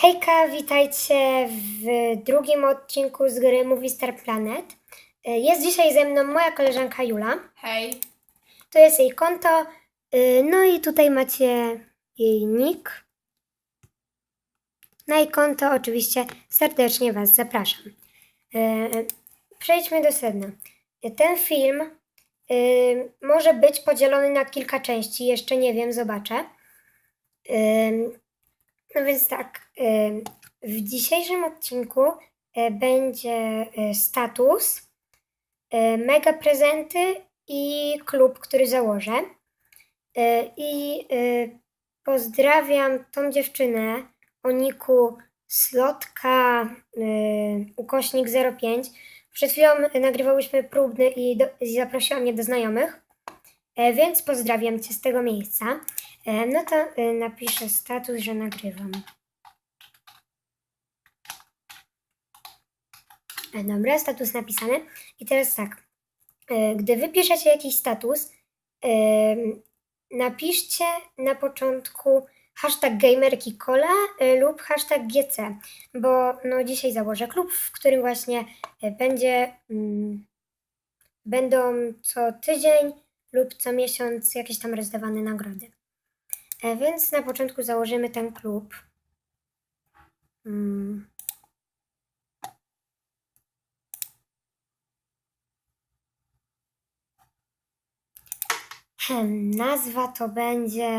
Hejka, witajcie w drugim odcinku z gry Movie Star Planet. E, Jest dzisiaj ze mną moja koleżanka Jula. Hej. To jest jej konto. e, No i tutaj macie jej nick. Na jej konto oczywiście serdecznie Was zapraszam. E, Przejdźmy do sedna. Ten film może być podzielony na kilka części. Jeszcze nie wiem, zobaczę. No więc tak, w dzisiejszym odcinku e, będzie e, status, e, mega prezenty i klub, który założę. I pozdrawiam tą dziewczynę o niku slotka ukośnik 05. Przed chwilą nagrywałyśmy próbny i, do, i zaprosiła mnie do znajomych, więc pozdrawiam Cię z tego miejsca. E, No to e, napiszę status, że nagrywam. E, Dobra, status napisany. I teraz tak. Gdy wypiszecie jakiś status, napiszcie na początku hashtag gamerkikola lub hashtag GC, bo no dzisiaj założę klub, w którym właśnie będzie, mm, będą co tydzień lub co miesiąc jakieś tam rozdawane nagrody. E, Więc na początku założymy ten klub. Mm. Hem, nazwa to będzie.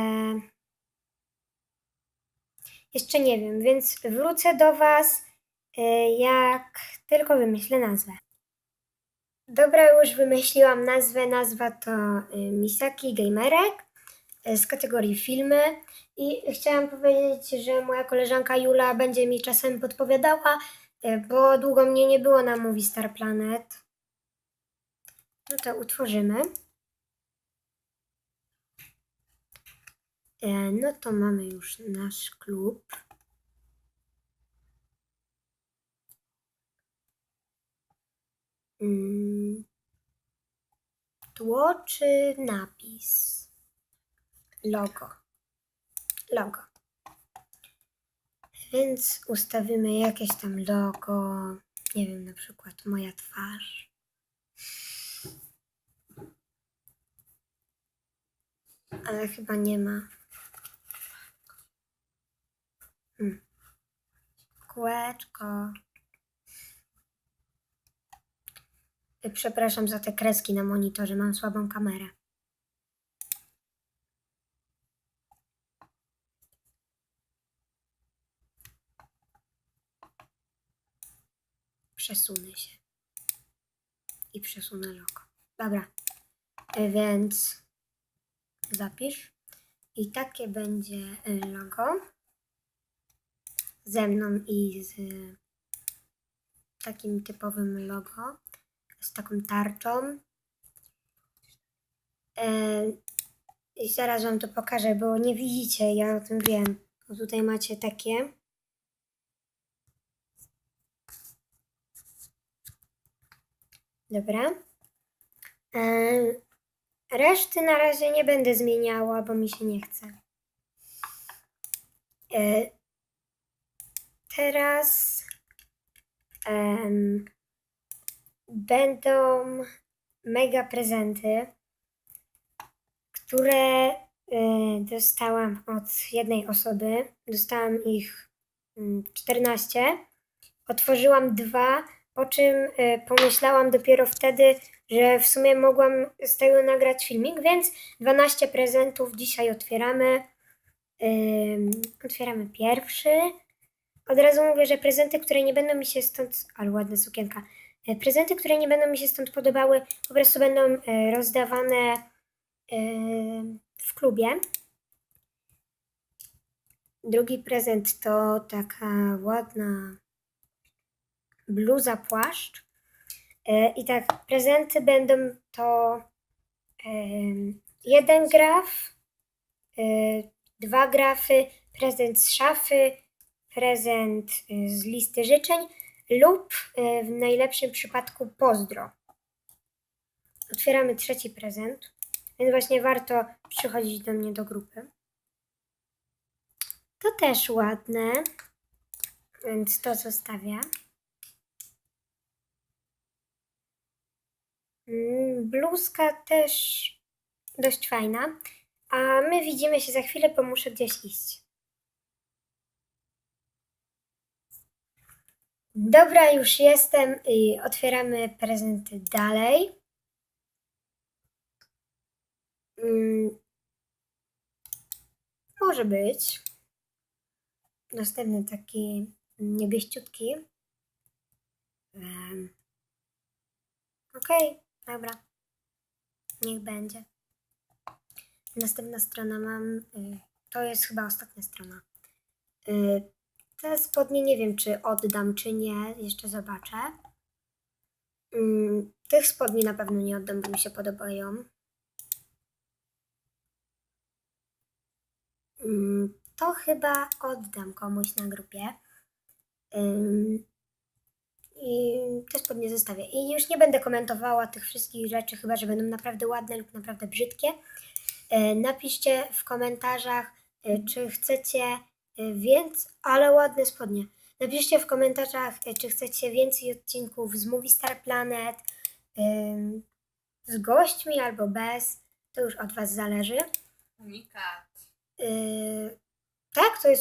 Jeszcze nie wiem, więc wrócę do Was, e, jak tylko wymyślę nazwę. Dobra, już wymyśliłam nazwę. Nazwa to y, Misaki Gamerek z kategorii filmy. I chciałam powiedzieć, że moja koleżanka Jula będzie mi czasem podpowiadała, y, bo długo mnie nie było na Movie Star Planet. No to utworzymy. E, No to mamy już nasz klub. Mm. Tło czy napis? Logo. Logo. Więc ustawimy jakieś tam logo. Nie wiem, na przykład moja twarz. Ale chyba nie ma. Hmm. Kółeczko. Przepraszam za te kreski na monitorze, mam słabą kamerę. Przesunę się. I przesunę logo. Dobra. Y, Więc zapisz. I takie będzie y, logo. Ze mną i z takim typowym logo z taką tarczą. E, I zaraz Wam to pokażę, bo nie widzicie, ja o tym wiem. Bo tutaj macie takie. Dobra. E, reszty na razie nie będę zmieniała, bo mi się nie chce. E, teraz em, będą mega prezenty, które y, dostałam od jednej osoby. Dostałam ich mm, 14. Otworzyłam dwa, po czym y, pomyślałam dopiero wtedy, że w sumie mogłam z tego nagrać filmik, więc 12 prezentów dzisiaj otwieramy. Otwieramy pierwszy. Od razu mówię, że prezenty, które nie będą mi się stąd. Ale ładna sukienka. E, Prezenty, które nie będą mi się stąd podobały, po prostu będą e, rozdawane e, w klubie. Drugi prezent to taka ładna bluza, płaszcz. E, I tak, prezenty będą to jeden graf, e, dwa grafy, prezent z szafy, prezent e, z listy życzeń lub w najlepszym przypadku pozdro. Otwieramy trzeci prezent, więc właśnie warto przychodzić do mnie do grupy. To też ładne. Więc to zostawię. Bluzka też dość fajna. A my widzimy się za chwilę, bo muszę gdzieś iść. Dobra, już jestem i otwieramy prezenty dalej. Mm, Może być. Następny taki niebieściutki. Okej, dobra. Niech będzie. Następna strona mam. y, To jest chyba ostatnia strona. Y, Te spodnie nie wiem, czy oddam, czy nie. Jeszcze zobaczę. Mm, Tych spodni na pewno nie oddam, bo mi się podobają. Mm, To chyba oddam komuś na grupie. I te spodnie zostawię. I już nie będę komentowała tych wszystkich rzeczy, chyba że będą naprawdę ładne lub naprawdę brzydkie. E, Napiszcie w komentarzach, e, czy chcecie e, więcej, ale ładne spodnie. Napiszcie w komentarzach, czy chcecie więcej odcinków z Movie Star Planet, z gośćmi albo bez. To już od Was zależy. Unikat. Tak, to jest